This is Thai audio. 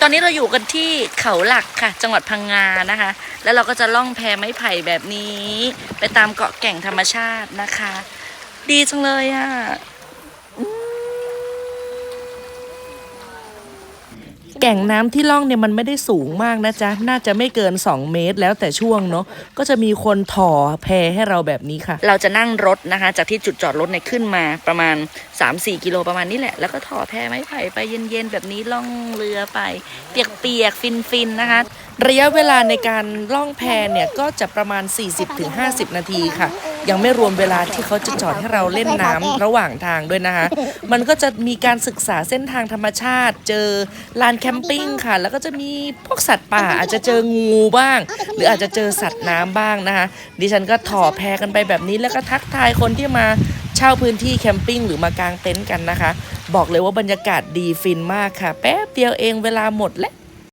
ตอนนี้เราอยู่กันที่เขาหลักค่ะ จังหวัดพังงานะคะ แล้วเราก็จะล่องแพไม้ไผ่แบบนี้ ไปตามเกาะแก่งธรรมชาตินะคะ ดีจังเลยอะ แก่งน้ำที่ล่องเนี่ยมันไม่ได้สูงมากนะจ๊ะ น่าจะไม่เกิน 2 เมตรแล้วแต่ช่วงเนาะ ก็จะมีคนถ่อแพให้เราแบบนี้ค่ะ เราจะนั่งรถนะคะ จากที่จุดจอดรถเนี่ยขึ้นมาประมาณ 3-4 กิโลประมาณนี้แหละ แล้วก็ถ่อแพไม้ไผ่ไปเย็นๆแบบนี้ล่องเรือไป เปียกๆฟินๆนะคะ ระยะเวลาในการล่องแพเนี่ยก็จะประมาณ 40-50 นาทีค่ะ ยังไม่รวมเวลาที่เขาจะจอดให้เราเล่นน้ำระหว่างทางด้วยนะคะ มันก็จะมีการศึกษาเส้นทางธรรมชาติ เจอลานแคมปิ้งค่ะ แล้วก็จะมีพวกสัตว์ป่าอาจจะเจองูบ้าง หรืออาจจะเจอสัตว์น้ำบ้างนะคะ ดิฉันก็ถ่อแพกันไปแบบนี้แล้วก็ทักทายคนที่มาเช่าพื้นที่แคมปิ้งหรือมากางเต็นท์กันนะคะ บอกเลยว่าบรรยากาศดีฟินมากค่ะ แป๊บเดียวเองเวลาหมดและ